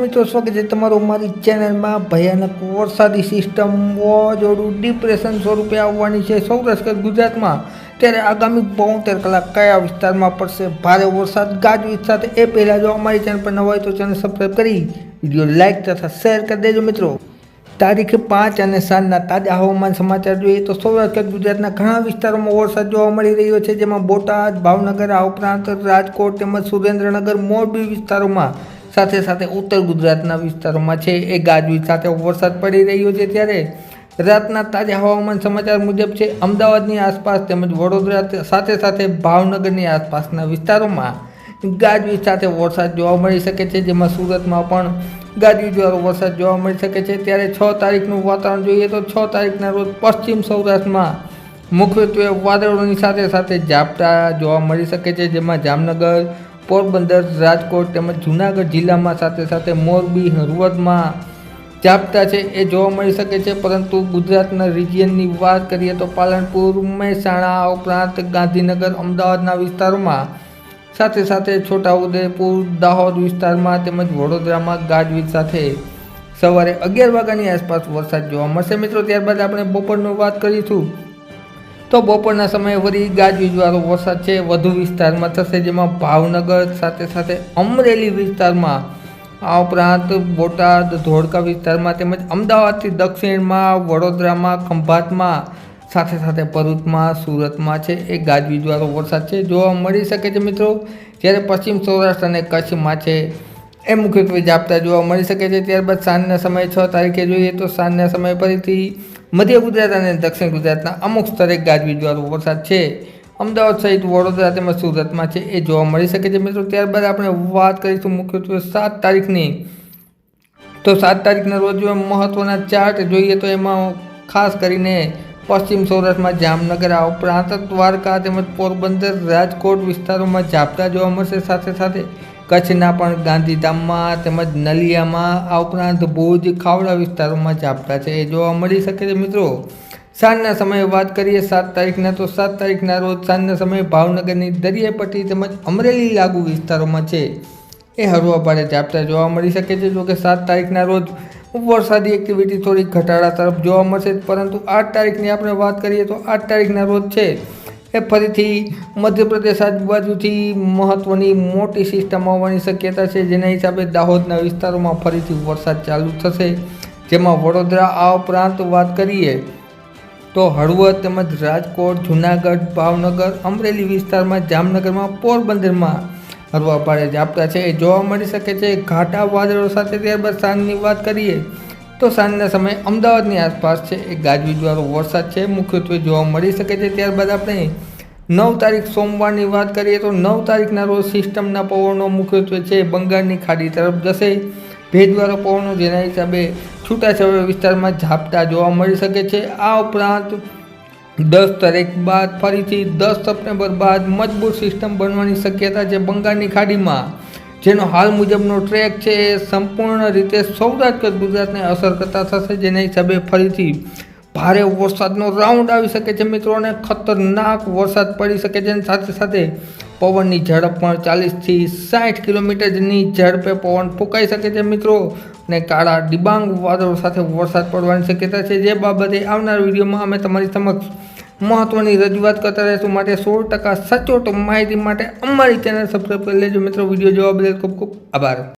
મિત્રો, સ્વાગત છે તમારું મારી ચેનલમાં. ભયાનક વરસાદી સિસ્ટમ, વાવાઝોડું, ડિપ્રેશન સ્વરૂપે આવવાની છે સૌરાષ્ટ્ર ગુજરાતમાં. ત્યારે આગામી બોતેર કલાક કયા વિસ્તારમાં પડશે ભારે વરસાદ? ગાજવીજ સાથે એ પહેલાં જો અમારી ચેનલ પર નવા હોય તો ચેનલ સબસ્ક્રાઈબ કરી, વીડિયો લાઇક તથા શેર કરી દેજો મિત્રો. તારીખ પાંચ અને સાંજના તાજા હવામાન સમાચાર જોઈએ તો સૌરાષ્ટ્ર ગુજરાતના ઘણા વિસ્તારોમાં વરસાદ જોવા મળી રહ્યો છે, જેમાં બોટાદ, ભાવનગર, આ ઉપરાંત રાજકોટ તેમજ સુરેન્દ્રનગર મોરબી વિસ્તારોમાં સાથે સાથે ઉત્તર ગુજરાતના વિસ્તારોમાં છે. એ ગાજવીજ સાથે વરસાદ પડી રહ્યો છે ત્યારે રાતના તાજા હવામાન સમાચાર મુજબ છે, અમદાવાદની આસપાસ તેમજ વડોદરા સાથે સાથે ભાવનગરની આસપાસના વિસ્તારોમાં ગાજવીજ સાથે વરસાદ જોવા મળી શકે છે, જેમાં સુરતમાં પણ ગાજવીજવાળો વરસાદ જોવા મળી શકે છે. ત્યારે છ તારીખનું વાતાવરણ જોઈએ તો છ તારીખના રોજ પશ્ચિમ સૌરાષ્ટ્રમાં મુખ્યત્વે વાદળોની સાથે સાથે ઝાપટા જોવા મળી શકે છે, જેમાં જામનગર પોરબંદર, રાજકોટ તેમજ જૂનાગઢ જિલ્લામાં સાથે સાથે મોરબી, હળવદમાં ઝાપટા છે. એ જોવા મળી શકે છે, પરંતુ ગુજરાતના રિજિયનની વાત કરીએ તો પાલનપુર, મહેસાણા ઉપરાંત ગાંધીનગર, અમદાવાદના વિસ્તારોમાં સાથે સાથે છોટાઉદેપુર, દાહોદ વિસ્તારમાં તેમજ વડોદરામાં ગાજવીજ સાથે સવારે અગિયાર વાગ્યાની આસપાસ વરસાદ જોવા મળશે. મિત્રો, ત્યારબાદ આપણે બપોરનું વાત કરીશું. તો બપોરના સમયે ફરી ગાજવીજવાળો વરસાદ છે, વધુ વિસ્તારમાં થશે, જેમાં ભાવનગર સાથે સાથે અમરેલી વિસ્તારમાં, આ ઉપરાંત બોટાદ, ધોળકા વિસ્તારમાં તેમજ અમદાવાદથી દક્ષિણમાં, વડોદરામાં, ખંભાતમાં સાથે સાથે ભરૂચમાં, સુરતમાં છે, એ ગાજવીજવાળો વરસાદ છે. જોવા મળી શકે છે મિત્રો, જ્યારે પશ્ચિમ સૌરાષ્ટ્ર અને કચ્છમાં છે એ મુખ્યત્વે ઝાપટા જોવા મળી શકે છે. ત્યારબાદ સાંજના સમયે છ તારીખે જોઈએ તો સાંજના સમયે ફરીથી મધ્ય ગુજરાત અને દક્ષિણ ગુજરાતના અમુક સ્તરે ગાજવીજવાળો વરસાદ છે. અમદાવાદ સહિત વડોદરા તેમજ સુરતમાં છે એ જોવા મળી શકે છે. મિત્રો, ત્યારબાદ આપણે વાત કરીશું મુખ્યત્વે સાત તારીખની. તો સાત તારીખના રોજ મહત્ત્વના ચાર્ટ જોઈએ તો એમાં ખાસ કરીને પશ્ચિમ સૌરાષ્ટ્રમાં જામનગર આ ઉપરાંત દ્વારકા તેમજ પોરબંદર રાજકોટ વિસ્તારોમાં ઝાપટા જોવા મળશે. સાથે સાથે કચ્છના પણ ગાંધીધામમાં તેમજ નલિયામાં આ ઉપરાંત ભુજ, ખાવડા વિસ્તારોમાં ઝાપટા છે. એ જોવા મળી શકે છે મિત્રો. સાંજના સમયે વાત કરીએ સાત તારીખના, તો સાત તારીખના રોજ સાંજના સમયે ભાવનગરની દરિયાપટ્ટી તેમજ અમરેલી લાગુ વિસ્તારોમાં છે. એ હળવા ભારે ઝાપટા જોવા મળી શકે છે. જોકે સાત તારીખના રોજ વરસાદી એક્ટિવિટી થોડી ઘટાડા તરફ જોવા મળશે. પરંતુ આઠ તારીખની આપણે વાત કરીએ તો આઠ તારીખના રોજ છે. એ ફરીથી મધ્યપ્રદેશ આજુબાજુથી મહત્ત્વની મોટી સિસ્ટમ આવવાની શક્યતા છે. જેના હિસાબે દાહોદના વિસ્તારોમાં ફરીથી વરસાદ ચાલુ થશે. જેમાં વડોદરા આ ઉપરાંત વાત કરીએ તો હળવદ તેમજ રાજકોટ, જૂનાગઢ, ભાવનગર, અમરેલી વિસ્તારમાં, જામનગરમાં, પોરબંદરમાં હળવા પાડે ઝાપટા છે. એ જોવા મળી શકે છે. ઘાટા વાદળો સાથે ત્યારબાદ સાંજની વાત કરીએ તો સાંજના સમયે અમદાવાદની આસપાસ છે એ ગાજવીજવાળો વરસાદ છે. મુખ્યત્વે જોવા મળી શકે છે ત્યારબાદ આપણે નવ તારીખ સોમવારની વાત કરીએ તો નવ તારીખના રોજ સિસ્ટમના પવનો મુખ્યત્વે છે બંગાળની ખાડી તરફ જશે. ભેજવાળો પવનો જેના હિસાબે છૂટાછવાયા વિસ્તારમાં ઝાપટા જોવા મળી શકે છે. આ ઉપરાંત દસ તારીખ બાદ ફરીથી દસ સપ્ટેમ્બર બાદ મજબૂત સિસ્ટમ બનવાની શક્યતા છે બંગાળની ખાડીમાં. જેનો હાલ મુજબનો ટ્રેક છે એ સંપૂર્ણ રીતે સૌરાષ્ટ્ર ગુજરાતને અસર કરતા થશે. જેના હિસાબે ફરીથી ભારે વરસાદનો રાઉન્ડ આવી શકે છે મિત્રો અને ખતરનાક વરસાદ પડી શકે છે અને સાથે સાથે પવનની ઝડપ પણ ચાલીસથી સાઠ કિલોમીટરની ઝડપે પવન ફૂંકાઈ શકે છે મિત્રો અને કાળા ડિબાંગ વાદળો સાથે વરસાદ પડવાની શક્યતા છે. જે બાબતે આવનાર વિડીયોમાં અમે તમારી સમક્ષ મહત્ત્વની રજૂઆત કરતા રહેશું માટે સોળ ટકા સચોટ માહિતી માટે અમારી ચેનલ સબસ્ક્રાઈબ કરી લેજો. મિત્રો વીડિયો જોવા બદલ ખૂબ ખૂબ આભાર.